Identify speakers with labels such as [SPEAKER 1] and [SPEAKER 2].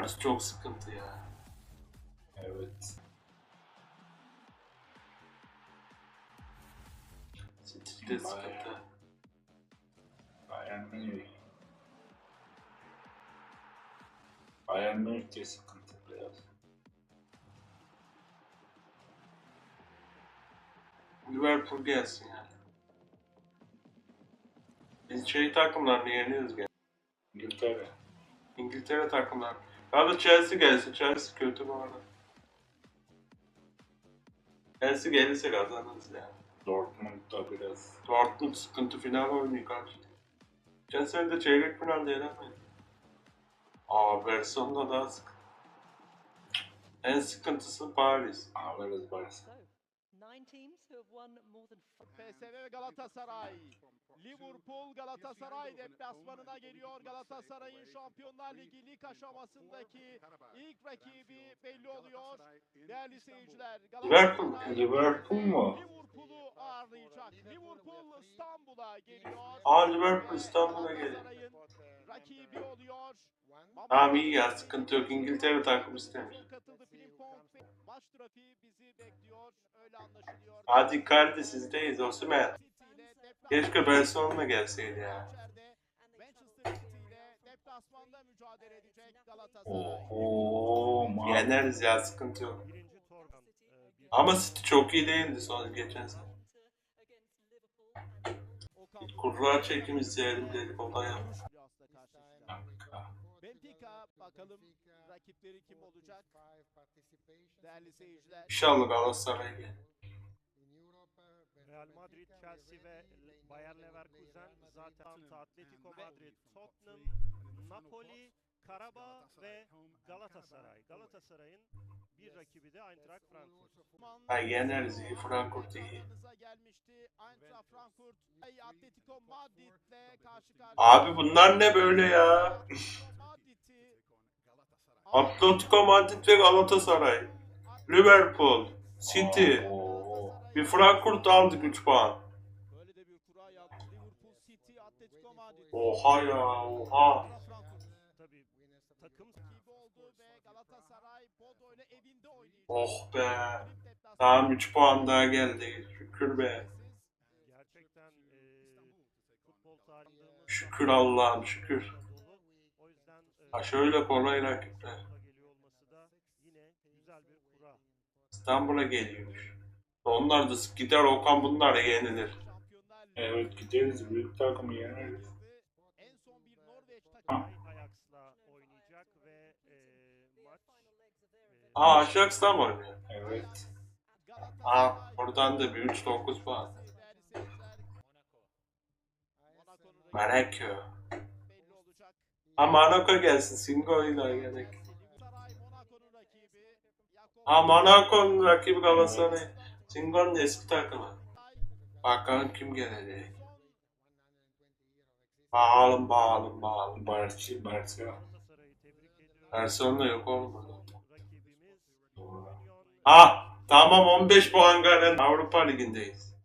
[SPEAKER 1] Paris çok sıkıntı ya.
[SPEAKER 2] Evet.
[SPEAKER 1] City de sıkıntı.
[SPEAKER 2] Bayern Münih. Bayern Münih de sıkıntı biraz.
[SPEAKER 1] Liverpool gelsin yani. Biz şey takımlarını yeniyoruz gene.
[SPEAKER 2] İngiltere.
[SPEAKER 1] İngiltere takımlar. Ya da Chelsea gelsin. Chelsea kötü bu arada. Chelsea gelirse kazanırız yani.
[SPEAKER 2] Dortmund da biraz.
[SPEAKER 1] Dortmund sıkıntı final oynuyor karşı. Geçen sene de çeyrek finalde yenemedi. Aa Barcelona daha sıkıntı. En sıkıntısı Paris.
[SPEAKER 2] Alırız Barça.
[SPEAKER 3] So, nine teams who have won more than
[SPEAKER 4] PSV ve Galatasaray. Liverpool Galatasaray deplasmanına geliyor. Galatasaray'ın Şampiyonlar Ligi lig aşamasındaki ilk rakibi belli oluyor. Değerli seyirciler,
[SPEAKER 1] Liverpool.
[SPEAKER 4] Galatasaray
[SPEAKER 2] Liverpool mu?
[SPEAKER 4] Liverpool'u ağırlayacak. Liverpool İstanbul'a geliyor.
[SPEAKER 1] Aa, Liverpool İstanbul'a geliyor.
[SPEAKER 4] Rakibi oluyor.
[SPEAKER 1] Tamam iyi ya sıkıntı yok. İngiltere takım istemiş.
[SPEAKER 4] Katıldı Frimpong ve maç trafiği
[SPEAKER 1] Hadi Icardi sizdeyiz Osimhen. Keşke Barcelona gelseydi ya.
[SPEAKER 4] Manchester City ile deplasmanda mücadele edecek Galatasaray.
[SPEAKER 2] Oho.
[SPEAKER 1] Yeneriz ya sıkıntı yok.
[SPEAKER 5] E,
[SPEAKER 1] Ama City çok iyi değildi son geçen sene. Kurlar çekim izleyelim dedik o da ya.
[SPEAKER 2] Kanka.
[SPEAKER 4] Benfica bakalım rakipleri kim olacak? Değerli seyirciler.
[SPEAKER 1] İnşallah Galatasaray.
[SPEAKER 5] Real Madrid, Chelsea ve Bayer Leverkusen zaten Atletico Madrid, Tottenham, Napoli, Karabağ ve Galatasaray. Galatasaray'ın bir rakibi de Eintracht Frankfurt.
[SPEAKER 1] Ha yeneriz iyi Frankfurt iyi.
[SPEAKER 4] Aklınıza gelmişti. Eintracht Frankfurt, ay Atletico Madrid'le karşı karşıya.
[SPEAKER 1] Abi bunlar ne böyle ya?
[SPEAKER 4] Atletico
[SPEAKER 1] Madrid ve Galatasaray. Liverpool, City. Bir Frankfurt aldık 3 puan.
[SPEAKER 4] Böyle de bir kura yaptı. Liverpool City, Atletico Madrid.
[SPEAKER 1] Oha ya oha.
[SPEAKER 4] Frankfurt
[SPEAKER 5] Tabii takım
[SPEAKER 4] rakibi oldu ve Galatasaray Bodo ile evinde oynayacak.
[SPEAKER 1] Oh be. Tamam 3 puan daha geldi. Şükür be.
[SPEAKER 5] gerçekten e, futbol tarihinde
[SPEAKER 1] Şükür Allah'ım şükür. Ha şöyle kolay rakipler.
[SPEAKER 5] İstanbul'a geliyor olması da yine güzel bir kura.
[SPEAKER 1] İstanbul'a geliyormuş. Onlar da gider Okan bunlar da yenilir.
[SPEAKER 2] Evet gideriz. Büyük takımı yeneriz.
[SPEAKER 4] en son bir Norveç takımı
[SPEAKER 5] Ajax'la oynayacak ve maç e,
[SPEAKER 1] Aa Ajax'ta mı oynuyor?
[SPEAKER 2] Evet.
[SPEAKER 1] Aa oradan da bir 3-9 puan.
[SPEAKER 4] değerli seyirciler. Monaco'nun
[SPEAKER 1] Monaco.
[SPEAKER 4] belli olacak.
[SPEAKER 1] Ha Monaco gelsin. Gerek.
[SPEAKER 4] Monaco'nun rakibi. Jakob
[SPEAKER 1] Ha Monaco'nun rakibi Galatasaray. Singo'nun eski takımı. Bakalım kim gelecek. Bağalım bağalım bağalım.
[SPEAKER 5] Tebrik ediyorum.
[SPEAKER 1] Barcelona yok olmadı. Ha tamam 15 puan gelen Avrupa Ligi'ndeyiz.